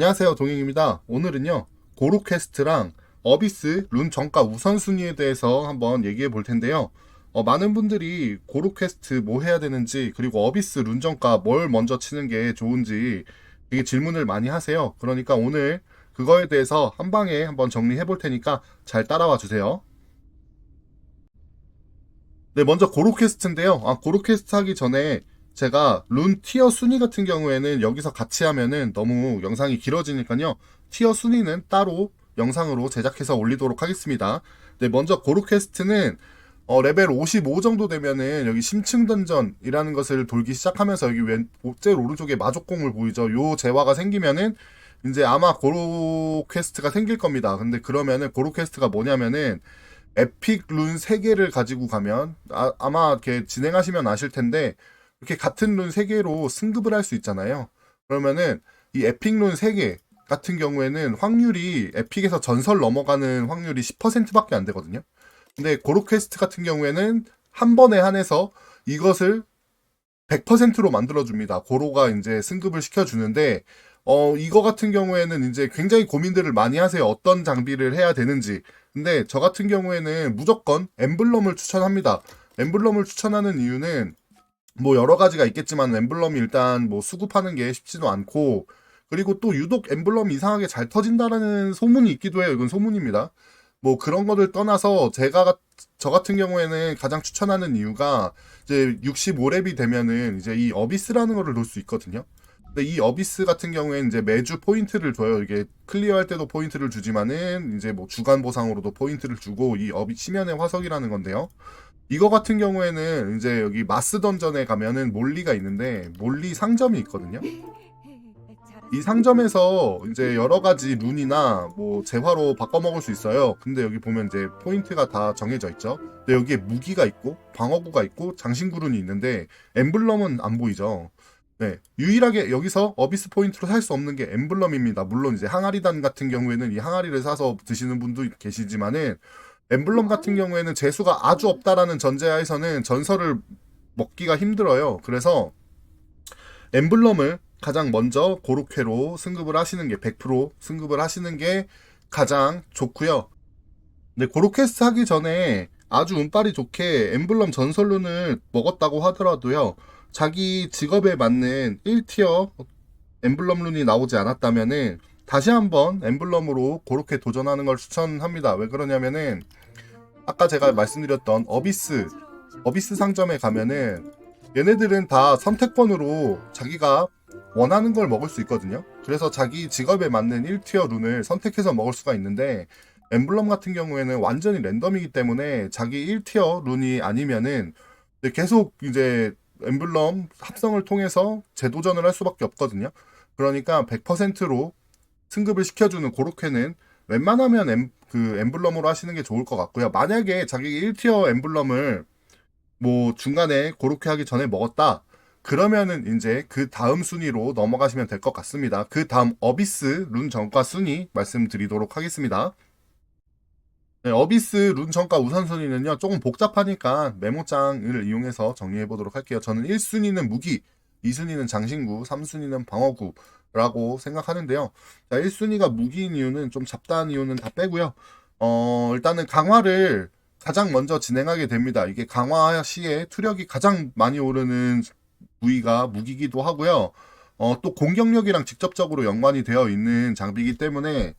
안녕하세요. 동행입니다. 오늘은요 고로퀘스트랑 어비스 룬 정가 우선순위에 대해서 한번 얘기해 볼 텐데요. 어, 많은 분들이 고로퀘스트 뭐 해야 되는지 그리고 어비스 룬 정가 뭘 먼저 치는 게 좋은지 되게 질문을 많이 하세요. 그러니까 오늘 그거에 대해서 한 방에 한번 정리해 볼 테니까 잘 따라와 주세요. 네 먼저 고로퀘스트인데요. 아 고로퀘스트 하기 전에 제가 룬 티어 순위 같은 경우에는 여기서 같이 하면은 너무 영상이 길어지니까요. 티어 순위는 따로 영상으로 제작해서 올리도록 하겠습니다. 네, 먼저 고르퀘스트는 어, 레벨 55 정도 되면은 여기 심층 던전이라는 것을 돌기 시작하면서 여기 왼, 제일 오른쪽에 마족공을 보이죠. 요 재화가 생기면은 이제 아마 고로 퀘스트가 생길 겁니다. 근데 그러면은 고로 퀘스트가 뭐냐면은 에픽 룬 3개를 가지고 가면 아, 아마 이렇게 진행하시면 아실 텐데 이렇게 같은 룬 3개로 승급을 할 수 있잖아요. 그러면은 이 에픽 룬 3개 같은 경우에는 확률이 에픽에서 전설 넘어가는 확률이 10%밖에 안 되거든요. 근데 고로 퀘스트 같은 경우에는 한 번에 한해서 이것을 100%로 만들어줍니다. 고로가 이제 승급을 시켜주는데, 어, 이거 같은 경우에는 이제 굉장히 고민들을 많이 하세요. 어떤 장비를 해야 되는지. 근데 저 같은 경우에는 무조건 엠블럼을 추천합니다. 엠블럼을 추천하는 이유는 뭐 여러 가지가 있겠지만 엠블럼이 일단 뭐 수급하는 게 쉽지도 않고 그리고 또 유독 엠블럼이 이상하게 잘 터진다라는 소문이 있기도 해요. 이건 소문입니다. 뭐 그런 거를 떠나서 제가 저 같은 경우에는 가장 추천하는 이유가 이제 65렙이 되면은 이제 이 어비스라는 거를 놓을 수 있거든요. 근데 이 어비스 같은 경우에는 이제 매주 포인트를 줘요. 이게 클리어할 때도 포인트를 주지만은 이제 뭐 주간 보상으로도 포인트를 주고 이 어비 시면의 화석이라는 건데요. 이거 같은 경우에는 이제 여기 마스 던전에 가면은 몰리가 있는데 몰리 상점이 있거든요. 이 상점에서 이제 여러 가지 룬이나 뭐 재화로 바꿔 먹을 수 있어요. 근데 여기 보면 이제 포인트가 다 정해져 있죠. 근데 여기에 무기가 있고 방어구가 있고 장신구run이 있는데 엠블럼은 안 보이죠. 네, 유일하게 여기서 어비스 포인트로 살 수 없는 게 엠블럼입니다. 물론 이제 항아리단 같은 경우에는 이 항아리를 사서 드시는 분도 계시지만은 엠블럼 같은 경우에는 재수가 아주 없다라는 전제하에서는 전설을 먹기가 힘들어요. 그래서 엠블럼을 가장 먼저 고로케로 승급을 하시는 게 100% 승급을 하시는 게 가장 좋고요. 근데 고로퀘스트 하기 전에 아주 운빨이 좋게 엠블럼 전설룬을 먹었다고 하더라도요. 자기 직업에 맞는 1티어 엠블럼 룬이 나오지 않았다면은 다시 한번 엠블럼으로 그렇게 도전하는 걸 추천합니다. 왜 그러냐면은 아까 제가 말씀드렸던 어비스 어비스 상점에 가면은 얘네들은 다 선택권으로 자기가 원하는 걸 먹을 수 있거든요. 그래서 자기 직업에 맞는 1티어 룬을 선택해서 먹을 수가 있는데 엠블럼 같은 경우에는 완전히 랜덤이기 때문에 자기 1티어 룬이 아니면은 계속 이제 엠블럼 합성을 통해서 재도전을 할 수밖에 없거든요. 그러니까 100%로 승급을 시켜주는 고로케는 웬만하면 엠, 그 엠블럼으로 하시는 게 좋을 것 같고요. 만약에 자기 1티어 엠블럼을 뭐 중간에 고로케 하기 전에 먹었다. 그러면은 이제 그 다음 순위로 넘어가시면 될 것 같습니다. 그 다음 어비스 룬 정가 순위 말씀드리도록 하겠습니다. 네, 어비스 룬 정가 우선순위는요 조금 복잡하니까 메모장을 이용해서 정리해 보도록 할게요. 저는 1순위는 무기, 2순위는 장신구, 3순위는 방어구 라고 생각하는데요. 자, 1순위가 무기인 이유는 좀 잡다한 이유는 다 빼고요. 어, 일단은 강화를 가장 먼저 진행하게 됩니다. 이게 강화 시에 투력이 가장 많이 오르는 부위가 무기기도 하고요. 어, 또 공격력이랑 직접적으로 연관이 되어 있는 장비이기 때문에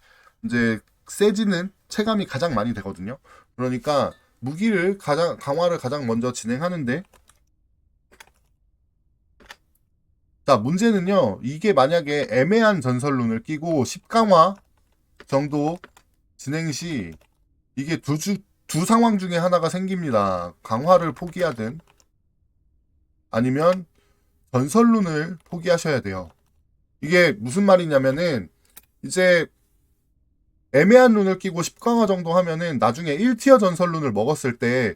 이제 세지는 체감이 가장 많이 되거든요. 그러니까 무기를 가장 강화를 가장 먼저 진행하는데 자 문제는요 이게 만약에 애매한 전설룬을 끼고 10강화 정도 진행 시 이게 두, 주, 두 상황 중에 하나가 생깁니다. 강화를 포기하든 아니면 전설룬을 포기하셔야 돼요. 이게 무슨 말이냐면은 이제 애매한 룬을 끼고 10강화 정도 하면은 나중에 1티어 전설 룬을 먹었을 때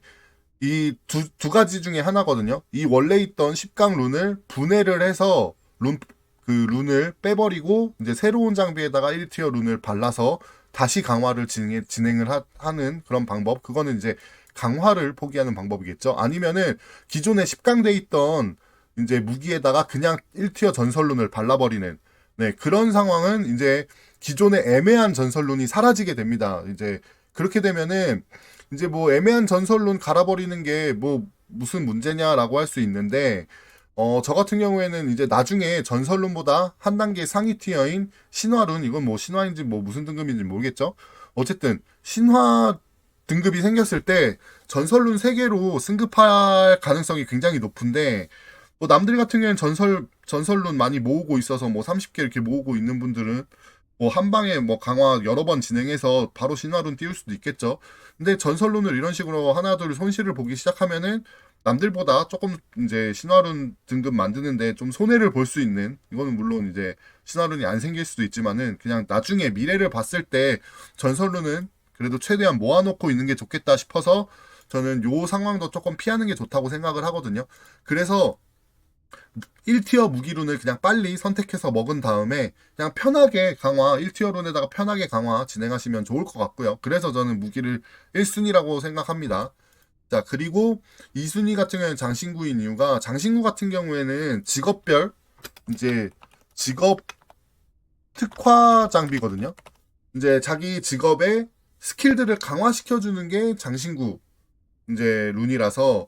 이두두 가지 중에 하나거든요. 이 원래 있던 10강 룬을 분해를 해서 룬 그 룬을 빼버리고 이제 새로운 장비에다가 1티어 룬을 발라서 다시 강화를 진행, 진행을 하, 는 그런 방법. 그거는 이제 강화를 포기하는 방법이겠죠. 아니면은 기존에 10강 돼 있던 이제 무기에다가 그냥 1티어 전설 룬을 발라버리는 네, 그런 상황은 이제 기존의 애매한 전설론이 사라지게 됩니다. 이제 그렇게 되면은 이제 뭐 애매한 전설론 갈아버리는 게 뭐 무슨 문제냐라고 할 수 있는데 어, 저 같은 경우에는 이제 나중에 전설론보다 한 단계 상위 티어인 신화룬, 이건 뭐 신화인지 뭐 무슨 등급인지 모르겠죠? 어쨌든, 신화 등급이 생겼을 때 전설룬 3개로 승급할 가능성이 굉장히 높은데, 뭐 남들 같은 경우에는 전설, 전설룬 많이 모으고 있어서 뭐 30개 이렇게 모으고 있는 분들은 뭐 한 방에 뭐 강화 여러 번 진행해서 바로 신화룬 띄울 수도 있겠죠. 근데 전설룬을 이런 식으로 하나 둘 손실을 보기 시작하면은 남들보다 조금 이제 신화룬 등급 만드는데 좀 손해를 볼 수 있는 이거는 물론 이제 신화룬이 안 생길 수도 있지만은 그냥 나중에 미래를 봤을 때 전설룬은 그래도 최대한 모아놓고 있는 게 좋겠다 싶어서 저는 요 상황도 조금 피하는 게 좋다고 생각을 하거든요. 그래서 1티어 무기룬을 그냥 빨리 선택해서 먹은 다음에 그냥 편하게 강화 1티어 룬에다가 편하게 강화 진행하시면 좋을 것 같고요. 그래서 저는 무기를 1순위라고 생각합니다. 자, 그리고 2순위 같은 경우에는 장신구인 이유가 장신구 같은 경우에는 직업별 이제 직업 특화 장비거든요. 이제 자기 직업의 스킬들을 강화시켜주는 게 장신구 이제 룬이라서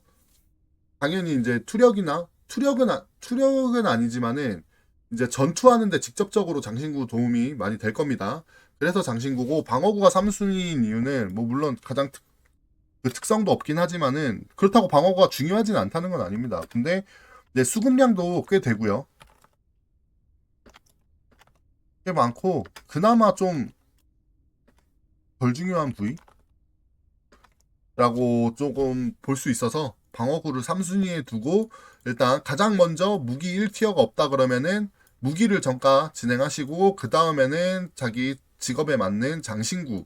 당연히 이제 투력이나 투력은 아- 투력은 아니지만은 이제 전투하는데 직접적으로 장신구 도움이 많이 될 겁니다. 그래서 장신구고 방어구가 3순위인 이유는 뭐 물론 가장 특, 그 특성도 없긴 하지만은 그렇다고 방어구가 중요하진 않다는 건 아닙니다. 근데 이제 수급량도 꽤 되고요. 꽤 많고 그나마 좀 덜 중요한 부위라고 조금 볼 수 있어서 방어구를 3순위에 두고 일단 가장 먼저 무기 1티어가 없다 그러면은 무기를 정가 진행하시고 그 다음에는 자기 직업에 맞는 장신구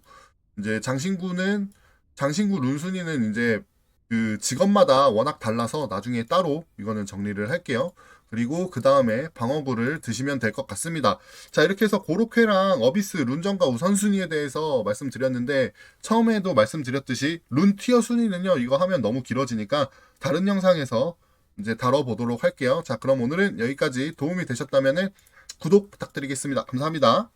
이제 장신구는 장신구 룬순위는 이제 그 직업마다 워낙 달라서 나중에 따로 이거는 정리를 할게요. 그리고 그 다음에 방어구를 드시면 될 것 같습니다. 자, 이렇게 해서 고로케랑 어비스 룬정가 우선순위에 대해서 말씀드렸는데, 처음에도 말씀드렸듯이 룬 티어 순위는요, 이거 하면 너무 길어지니까 다른 영상에서 이제 다뤄보도록 할게요. 자, 그럼 오늘은 여기까지 도움이 되셨다면 구독 부탁드리겠습니다. 감사합니다.